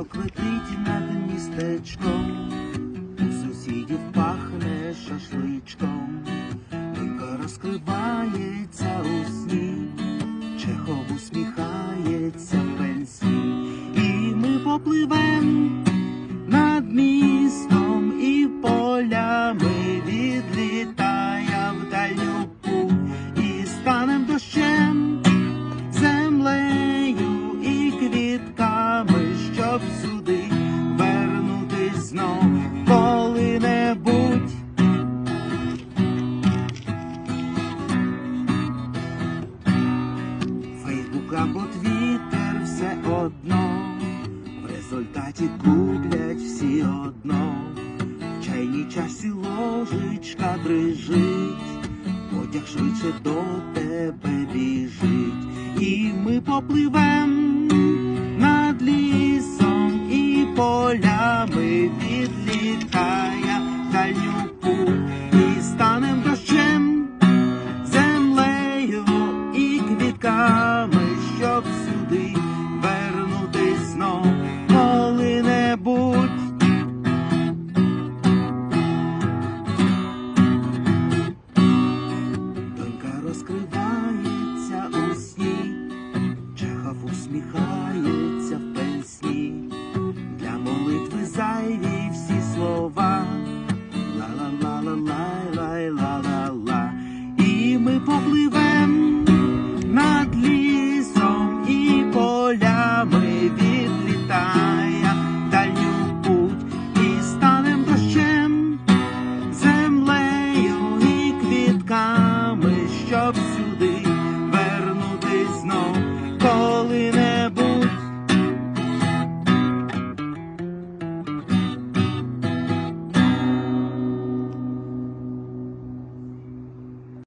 Пташок летить над містечком, у сусідів пахне шашличком, Тільки розкривається у сні, Чехов усміхається в пенсі, і ми попливем над містом і полями відлітаємо. Квітками, щоб сюди вернутись знов коли-небудь. Фейсбук або Твіттер все одно, в результаті гублять всі одно, в чайній часі ложечка дрижить, потяг швидше до тебе біжить, і ми попливем I І